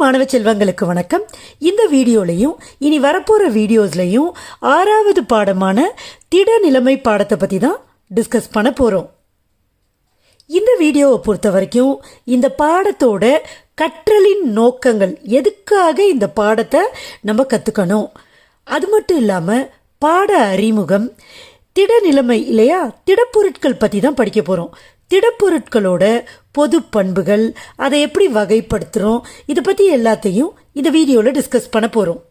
மாணவ செல்வங்களுக்கு வணக்கம். இந்த வீடியோலையும் இனி வரப்போகிற வீடியோஸ்லையும் ஆறாவது பாடமான திட நிலைமை பாடத்தை பற்றி தான் டிஸ்கஸ் பண்ண போகிறோம் இந்த வீடியோவை பொறுத்த வரைக்கும் இந்த பாடத்தோட கற்றலின் நோக்கங்கள் எதுக்காக இந்த பாடத்தை நம்ம கற்றுக்கணும் அது மட்டும் இல்லாமல் பாட அறிமுகம் திட நிலைமை இல்லையா? திடப்பொருட்கள் பற்றி தான் படிக்க போகிறோம் திடப்பொருட்களோட பொது பண்புகள் அதை எப்படி வகைப்படுத்துகிறோம் இதை பற்றி எல்லாத்தையும் இந்த வீடியோவில் டிஸ்கஸ் பண்ண போகிறோம்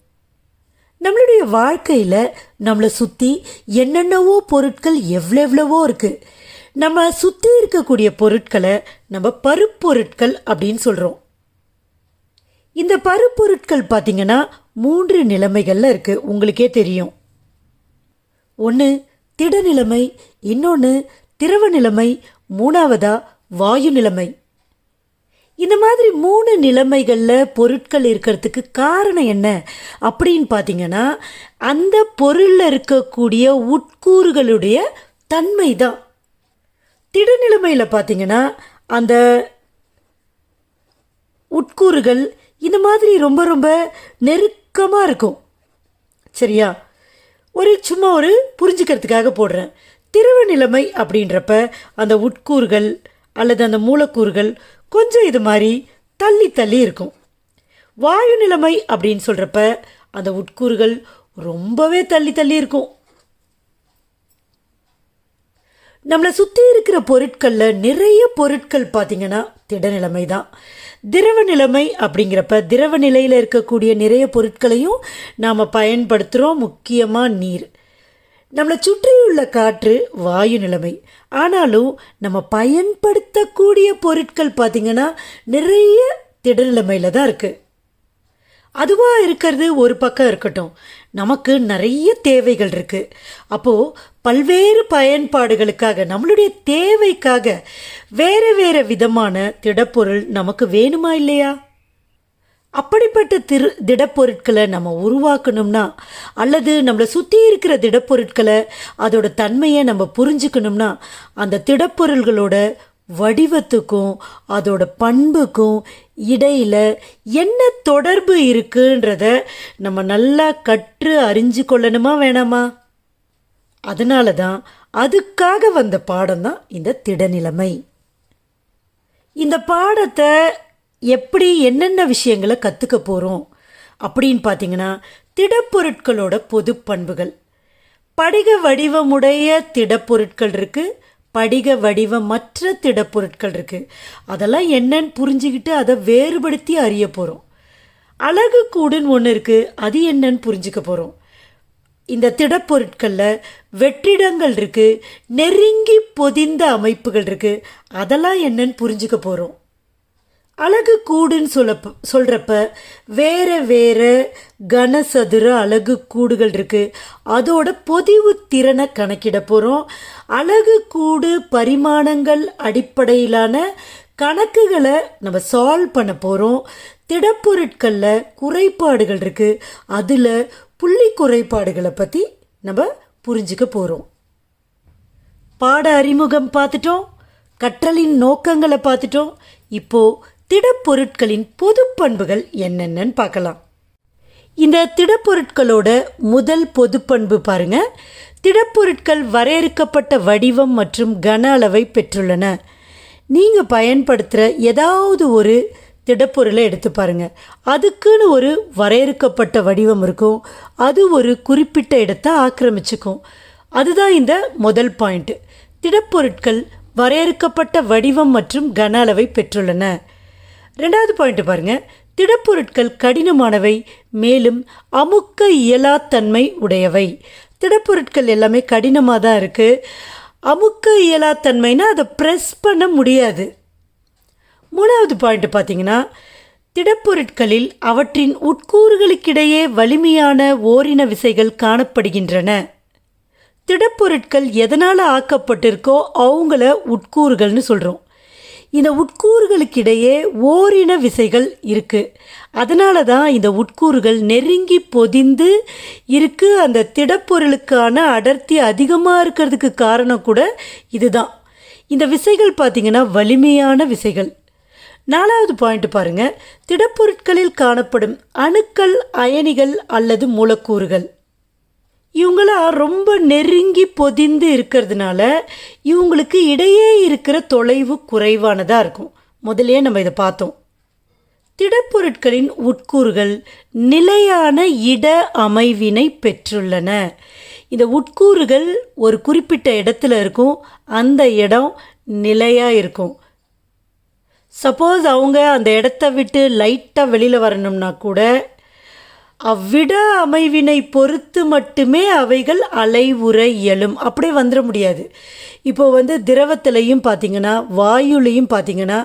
நம்மளுடைய வாழ்க்கையில் நம்மளை சுற்றி என்னென்னவோ பொருட்கள் எவ்வளோ எவ்வளவோ இருக்குது நம்ம சுற்றி இருக்கக்கூடிய பொருட்களை நம்ம பருப்பொருட்கள் அப்படின்னு சொல்கிறோம் இந்த பருப்பொருட்கள் பார்த்திங்கன்னா மூன்று நிலைமைகளில் இருக்குது உங்களுக்கே தெரியும். ஒன்று திட நிலைமை இன்னொன்று திரவ நிலைமை மூணாவதா வாயு நிலைமை. இந்த மாதிரி மூணு நிலைமைகளில் பொருட்கள் இருக்கிறதுக்கு காரணம் என்ன அப்படின்னு பார்த்தீங்கன்னா அந்த பொருளில் இருக்கக்கூடிய உட்கூறுகளுடைய தன்மை தான் திடநிலைமையில் பார்த்தீங்கன்னா அந்த உட்கூறுகள் இந்த மாதிரி ரொம்ப ரொம்ப நெருக்கமாக இருக்கும். சரியா? ஒரு சும்மா ஒரு புரிஞ்சுக்கிறதுக்காக போடுறேன். திரவ நிலைமை அப்படின்றப்ப அந்த உட்கூறுகள் அல்லது அந்த மூலக்கூறுகள் கொஞ்சம் இது மாதிரி தள்ளி தள்ளி இருக்கும். வாயு நிலைமை அப்படின்னு சொல்கிறப்ப அந்த உட்கூறுகள் ரொம்பவே தள்ளி தள்ளி இருக்கும். நம்மளை சுற்றி இருக்கிற பொருட்களில் நிறைய பொருட்கள் பார்த்திங்கன்னா திடநிலைமை தான். திரவ நிலைமை அப்படிங்கிறப்ப திரவ நிலையில் இருக்கக்கூடிய நிறைய பொருட்களையும் நாம் பயன்படுத்துகிறோம் முக்கியமாக நீர். நம்மளை சுற்றியுள்ள காற்று வாயு நிலைமை. ஆனாலும் நம்ம பயன்படுத்தக்கூடிய பொருட்கள் பார்த்திங்கன்னா நிறைய திடநிலைமையில் தான் இருக்குது அதுவாக இருக்கிறது ஒரு பக்கம் இருக்கட்டும். நமக்கு நிறைய தேவைகள் இருக்குது அப்போது பல்வேறு பயன்பாடுகளுக்காக நம்மளுடைய தேவைக்காக வேறு வேறு விதமான திடப்பொருள் நமக்கு வேணுமா இல்லையா? அப்படிப்பட்ட திரு திடப்பொருட்களை நம்ம உருவாக்கணும்னா அல்லது நம்மளை சுற்றி இருக்கிற திடப்பொருட்களை அதோட தன்மையை நம்ம புரிஞ்சுக்கணும்னா அந்த திடப்பொருள்களோட வடிவத்துக்கும் அதோட பண்புக்கும் இடையில் என்ன தொடர்பு இருக்குன்றத நம்ம நல்லா கற்று அறிஞ்சு கொள்ளணுமா வேணாமா? அதனால தான் அதுக்காக வந்த பாடம் தான் இந்த திடநிலைமை. இந்த பாடத்தை எப்படி என்னென்ன விஷயங்களை கற்றுக்க போகிறோம் அப்படின்னு பார்த்தீங்கன்னா திடப்பொருட்களோட பொது பண்புகள். படிக வடிவமுடைய திடப்பொருட்கள் இருக்குது படிக வடிவமற்ற திடப்பொருட்கள் இருக்குது அதெல்லாம் என்னன்னு புரிஞ்சுக்கிட்டு அதை வேறுபடுத்தி அறிய போகிறோம் அழகு கூடுன்னு ஒன்று இருக்குது அது என்னன்னு புரிஞ்சுக்க போகிறோம் இந்த திடப்பொருட்களில் வெற்றிடங்கள் இருக்குது நெருங்கி பொதிந்த அமைப்புகள் இருக்குது அதெல்லாம் என்னன்னு புரிஞ்சுக்க போகிறோம் அழகு கூடுன்னு சொல்ல சொல்கிறப்ப வேறு வேறு கனசதுர அழகு கூடுகள் இருக்குது அதோட பொதிவு திறனை கணக்கிட போகிறோம் அழகு கூடு பரிமாணங்கள் அடிப்படையிலான கணக்குகளை நம்ம சால்வ் பண்ண போகிறோம் திடப்பொருட்களில் குறைபாடுகள் இருக்குது அதில் புள்ளி குறைபாடுகளை பற்றி நம்ம புரிஞ்சுக்க போகிறோம் பாட அறிமுகம் பார்த்துட்டோம். கற்றலின் நோக்கங்களை பார்த்துட்டோம். இப்போது திடப்பொருட்களின் பொது பண்புகள் என்னென்னு பார்க்கலாம். இந்த திடப்பொருட்களோட முதல் பொது பண்பு பாருங்க. திடப்பொருட்கள் வரையறுக்கப்பட்ட வடிவம் மற்றும் கன அளவை பெற்றுள்ளன. நீங்கள் பயன்படுத்துகிற ஏதாவது ஒரு திடப்பொருளை எடுத்து பாருங்க. அதுக்குன்னு ஒரு வரையறுக்கப்பட்ட வடிவம் இருக்கும். அது ஒரு குறிப்பிட்ட இடத்தை ஆக்கிரமிச்சுக்கும். அதுதான் இந்த முதல் பாயிண்ட்டு திடப்பொருட்கள் வரையறுக்கப்பட்ட வடிவம் மற்றும் கன அளவை பெற்றுள்ளன. ரெண்டாவது பாயிண்ட் பாருங்க. திடப்பொருட்கள் கடினமானவை மேலும் அமுக்க இயலாத்தன்மை உடையவை. திடப்பொருட்கள் எல்லாமே கடினமாக தான் இருக்குது அமுக்க இயலாத்தன்மைனா அதை ப்ரெஸ் பண்ண முடியாது. மூணாவது பாயிண்ட் பார்த்தீங்கன்னா திடப்பொருட்களில் அவற்றின் உட்கூறுகளுக்கிடையே வலிமையான ஓரின விசைகள் காணப்படுகின்றன. திடப்பொருட்கள் எதனால் ஆக்கப்பட்டிருக்கோ அவங்கள உட்கூறுகள்னு சொல்கிறோம் இந்த உட்கூறுகளுக்கிடையே ஓரின விசைகள் இருக்குது அதனால தான் இந்த உட்கூறுகள் நெருங்கி பொதிந்து இருக்குது அந்த திடப்பொருளுக்கான அடர்த்தி அதிகமாக இருக்கிறதுக்கு காரணம் கூட இதுதான். இந்த விசைகள் பார்த்திங்கன்னா வலிமையான விசைகள். நாலாவது பாயிண்ட் பாருங்கள் திடப்பொருட்களில் காணப்படும் அணுக்கள் அயனிகள் அல்லது மூலக்கூறுகள். இவங்களாம் ரொம்ப நெருங்கி பொதிந்து இருக்கிறதுனால இவங்களுக்கு இடையே இருக்கிற தொலைவு குறைவானதாக இருக்கும். முதலே நம்ம இதை பார்த்தோம். திடப்பொருட்களின் உட்கூறுகள் நிலையான இட அமைவினை பெற்றுள்ளன. இந்த உட்கூறுகள் ஒரு குறிப்பிட்ட இடத்துல இருக்கும். அந்த இடம் நிலையாக இருக்கும். சப்போஸ் அவங்க அந்த இடத்த விட்டு லைட்டாக வெளியில் வரணும்னா கூட அவ்விட அமைவினை பொறுத்து மட்டுமே அவைகள் அலைவுற இயலும் அப்படியே வந்துட முடியாது. இப்போ வந்து திரவத்திலையும் பார்த்தீங்கன்னா வாயுலையும் பார்த்தீங்கன்னா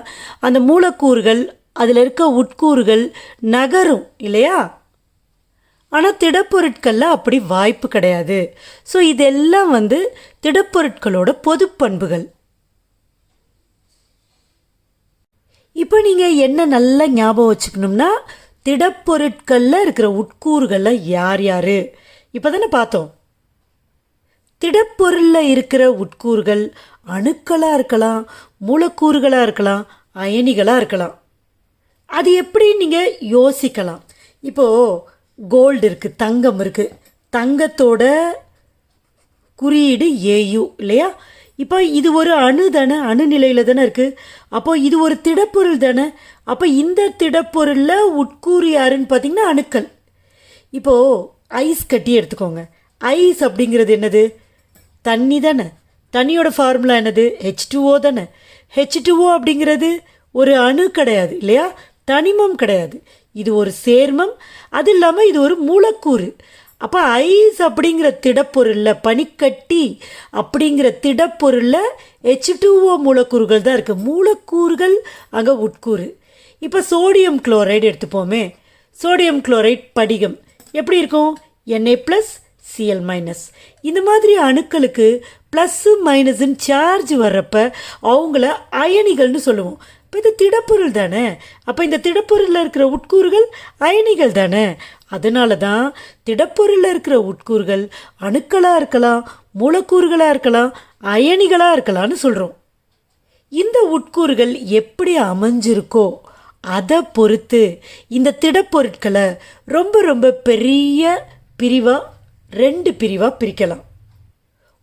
அந்த மூலக்கூறுகள் அதில் இருக்க உட்கூறுகள் நகரும் இல்லையா? ஆனால் திடப்பொருட்களில் அப்படி வாய்ப்பு கிடையாது. ஸோ இதெல்லாம் வந்து திடப்பொருட்களோட பொது பண்புகள். இப்போ நீங்கள் என்ன நல்லா ஞாபகம் வச்சுக்கணும்னா திடப்பொருட்களில் இருக்கிற உட்கூறுகளில் யார் யார்? இப்போ தானே பார்த்தோம். திடப்பொருளில் இருக்கிற உட்கூறுகள் அணுக்களாக இருக்கலாம் மூலக்கூறுகளாக இருக்கலாம் அயனிகளாக இருக்கலாம். அது எப்படி நீங்கள் யோசிக்கலாம்? இப்போது கோல்டு இருக்குது தங்கம் இருக்குது தங்கத்தோட குறியீடு ஏயு இல்லையா? இப்போ இது ஒரு அணு தானே அணு நிலையில் தானே இருக்குது அப்போ இது ஒரு திடப்பொருள் தானே. அப்போ இந்த திடப்பொருளில் உட்கூறு யாருன்னு பார்த்தீங்கன்னா அணுக்கள். இப்போது ஐஸ் கட்டி எடுத்துக்கோங்க. ஐஸ் அப்படிங்கிறது என்னது? தண்ணி தானே. தண்ணியோட ஃபார்முலா என்னது? ஹெச் டூஓ தானே. ஹெச் டூஓ அப்படிங்கிறது ஒரு அணு கிடையாது இல்லையா? தனிமம் கிடையாது. இது ஒரு சேர்மம். அது இல்லாமல் இது ஒரு மூலக்கூறு. அப்போ ஐஸ் அப்படிங்கிற திடப்பொருளில் பனிக்கட்டி அப்படிங்கிற திடப்பொருளில் ஹெச் டூஓ மூலக்கூறுகள் தான் இருக்குது மூலக்கூறுகள் அங்கே உட்கூறு. இப்போ சோடியம் குளோரைடு எடுத்துப்போமே. சோடியம் குளோரைட் படிகம். எப்படி இருக்கும்? என்ஏ ப்ளஸ் சிஎல் மைனஸ் இந்த மாதிரி அணுக்களுக்கு ப்ளஸ்ஸு மைனஸுன்னு சார்ஜ் வர்றப்ப அவங்கள அயனிகள்னு சொல்லுவோம். இப்போ இது திடப்பொருள் தானே? அப்போ இந்த திடப்பொருளில் இருக்கிற உட்கூறுகள் அயனிகள் தானே? அதனால தான் திடப்பொருளில் இருக்கிற உட்கூறுகள் அணுக்களாக இருக்கலாம் மூலக்கூறுகளாக இருக்கலாம் அயனிகளாக இருக்கலாம்னு சொல்கிறோம் இந்த உட்கூறுகள் எப்படி அமைஞ்சிருக்கோ அதை பொறுத்து இந்த திடப்பொருட்களை ரொம்ப ரொம்ப பெரிய பிரிவாக ரெண்டு பிரிவாக பிரிக்கலாம்.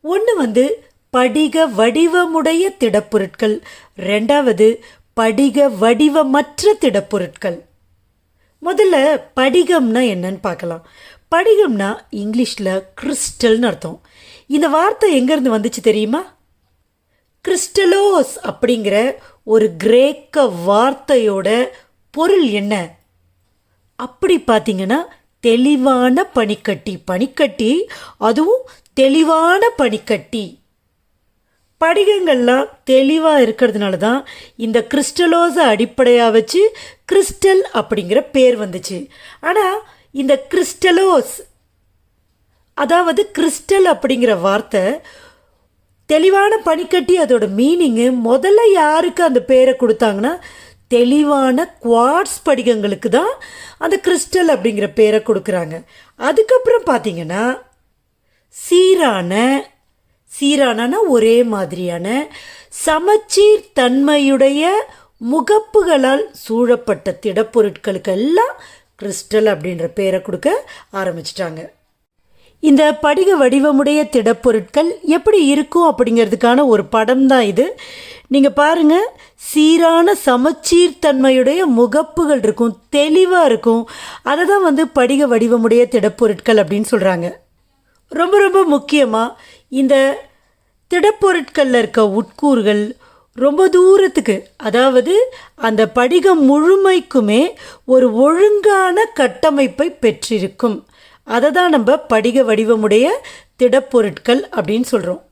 ஒன்று வந்து படிக வடிவமுடைய திடப்பொருட்கள் ரெண்டாவது படிக வடிவமற்ற திடப்பொருட்கள். முதல்ல படிகம்னா என்னன்னு பார்க்கலாம். படிகம்னா இங்கிலீஷில் கிறிஸ்டல்னு அர்த்தம். இந்த வார்த்தை எங்கேருந்து வந்துச்சு தெரியுமா? கிறிஸ்டலோஸ் அப்படிங்கிற ஒரு கிரேக்க வார்த்தையோட பொருள் என்ன? அப்படி பார்த்தீங்கன்னா தெளிவான பனிக்கட்டி. பனிக்கட்டி அதுவும் தெளிவான பனிக்கட்டி. படிகங்கள்லாம் தெளிவாக இருக்கிறதுனால தான் இந்த கிறிஸ்டலோஸை அடிப்படையாக வச்சு கிறிஸ்டல் அப்படிங்கிற பேர் வந்துச்சு. ஆனால் இந்த கிறிஸ்டலோஸ் அதாவது கிறிஸ்டல் அப்படிங்கிற வார்த்தை தெளிவான பனிக்கட்டி அதோட மீனிங்கு முதல்ல யாருக்கு அந்த பேரை கொடுத்தாங்கன்னா தெளிவான குவாட்ஸ் படிகங்களுக்கு தான் அந்த கிறிஸ்டல் அப்படிங்கிற பேரை கொடுக்குறாங்க. அதுக்கப்புறம் பார்த்தீங்கன்னா சீரான சீரான ஒரே மாதிரியான சமச்சீர் தன்மையுடைய முகப்புகளால் சூழப்பட்ட திடப்பொருட்களுக்கெல்லாம் கிறிஸ்டல் அப்படின்ற பேரை கொடுக்க ஆரம்பிச்சிட்டாங்க. இந்த படிக வடிவமுடைய திடப்பொருட்கள் எப்படி இருக்கும் அப்படிங்கிறதுக்கான ஒரு படம் தான் இது. நீங்கள் பாருங்கள் சீரான சமச்சீர்தன்மையுடைய முகப்புகள் இருக்கும் தெளிவாக இருக்கும். அதை தான் வந்து படிக வடிவமுடைய திடப்பொருட்கள் அப்படின்னு சொல்கிறாங்க ரொம்ப ரொம்ப முக்கியமாக இந்த திடப்பொருட்களில் இருக்க உட்கூறுகள் ரொம்ப தூரத்துக்கு அதாவது அந்த படிகம் முழுமைக்குமே ஒரு ஒழுங்கான கட்டமைப்பை பெற்றிருக்கும். அதை தான் நம்ம படிக வடிவமுடைய திடப்பொருட்கள் அப்படின்னு சொல்கிறோம்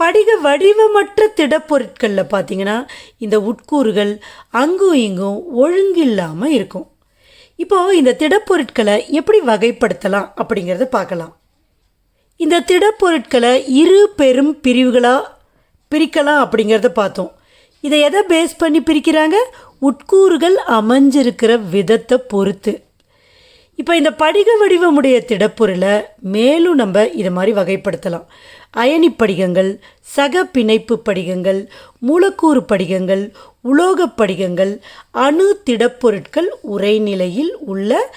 படிக வடிவமற்ற திடப்பொருட்களில் பார்த்தீங்கன்னா இந்த உட்கூறுகள் அங்கும் இங்கும் ஒழுங்கில்லாமல் இருக்கும். இப்போ இந்த திடப்பொருட்களை எப்படி வகைப்படுத்தலாம் அப்படிங்கிறத பார்க்கலாம். இந்த திடப்பொருட்களை இரு பெரும் பிரிவுகளாக பிரிக்கலாம் அப்படிங்கிறத பார்த்தோம். இதை எதை பேஸ் பண்ணி பிரிக்கிறாங்க? உட்கூறுகள் அமைஞ்சிருக்கிற விதத்தை பொறுத்து. இப்போ இந்த படிக வடிவமுடைய திடப்பொருளை மேலும் நம்ம இதை மாதிரி வகைப்படுத்தலாம். அயனி படிகங்கள் சக பிணைப்பு படிகங்கள் மூலக்கூறு படிகங்கள் உலோகப் படிகங்கள் அணு திடப்பொருட்கள் உரைநிலையில் உள்ள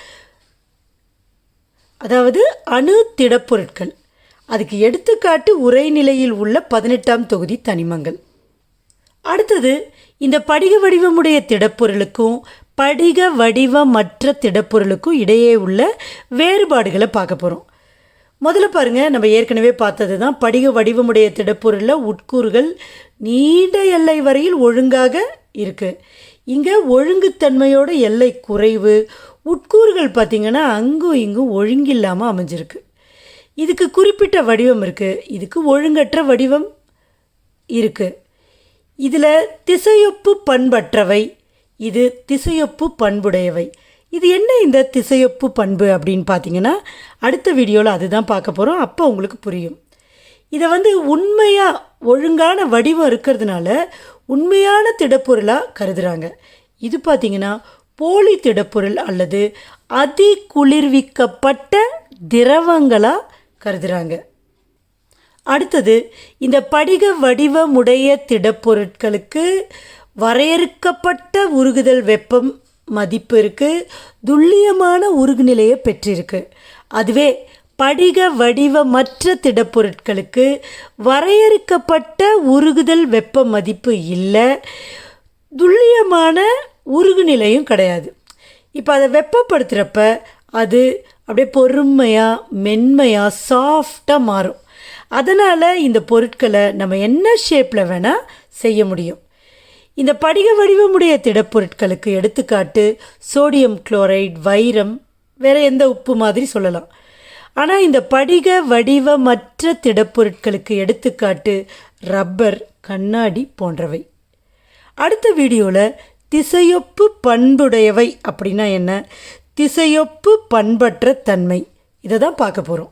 அதாவது அணு திடப்பொருட்கள். அதுக்கு எடுத்துக்காட்டு உரைநிலையில் உள்ள பதினெட்டாம் தொகுதி தனிமங்கள். அடுத்தது இந்த படிக வடிவமுடைய திடப்பொருளுக்கும் படிக வடிவமற்ற திடப்பொருளுக்கும் இடையே உள்ள வேறுபாடுகளை பார்க்க போகிறோம் முதல்ல பாருங்கள் நம்ம ஏற்கனவே பார்த்தது தான் படிக வடிவமுடைய திடப்பொருளில் உட்கூறுகள் நீண்ட எல்லை வரையில் ஒழுங்காக இருக்குது இங்கே ஒழுங்குத்தன்மையோட எல்லை குறைவு உட்கூறுகள் பார்த்திங்கன்னா அங்கும் இங்கும் ஒழுங்கில்லாமல் அமைஞ்சிருக்கு. இதுக்கு குறிப்பிட்ட வடிவம் இருக்குது இதுக்கு ஒழுங்கற்ற வடிவம் இருக்குது இதில் திசையொப்பு பண்பற்றவை. இது திசையொப்பு பண்புடையவை. இது என்ன இந்த திசையொப்பு பண்பு அப்படின்னு பார்த்தீங்கன்னா அடுத்த வீடியோவில் அதுதான் பார்க்க போகிறோம் அப்போ உங்களுக்கு புரியும். இதை வந்து உண்மையாக ஒழுங்கான வடிவம் இருக்கிறதுனால உண்மையான திடப்பொருளாக கருதுகிறாங்க இது பார்த்திங்கன்னா போலி திடப்பொருள் அல்லது அதி குளிர்விக்கப்பட்ட திரவங்களாக கருதுகிறாங்க அடுத்தது இந்த படிக வடிவமுடைய திடப்பொருட்களுக்கு வரையறுக்கப்பட்ட உருகுதல் வெப்பம் மதிப்பு இருக்குது துல்லியமான உருகுநிலையை பெற்றிருக்கு. அதுவே படிக வடிவமற்ற திடப்பொருட்களுக்கு வரையறுக்கப்பட்ட உருகுதல் வெப்ப மதிப்பு இல்லை. துல்லியமான உருகுநிலையும் கிடையாது. இப்போ அதை வெப்பப்படுத்துகிறப்ப அது அப்படியே பொறுமையாக மென்மையாக சாஃப்டாக மாறும். அதனால் இந்த பொருட்களை நம்ம என்ன ஷேப்பில் வேணால் செய்ய முடியும். இந்த படிக வடிவமுடைய திடப்பொருட்களுக்கு எடுத்துக்காட்டு சோடியம் குளோரைட் வைரம் வேறு எந்த உப்பு மாதிரி சொல்லலாம். ஆனால் இந்த படிக வடிவமற்ற திடப்பொருட்களுக்கு எடுத்துக்காட்டு ரப்பர் கண்ணாடி போன்றவை. அடுத்த வீடியோவில் திசையொப்பு பண்புடையவை அப்படின்னா என்ன? திசையொப்பு பண்பற்ற தன்மை. இதை தான் பார்க்க போகிறோம்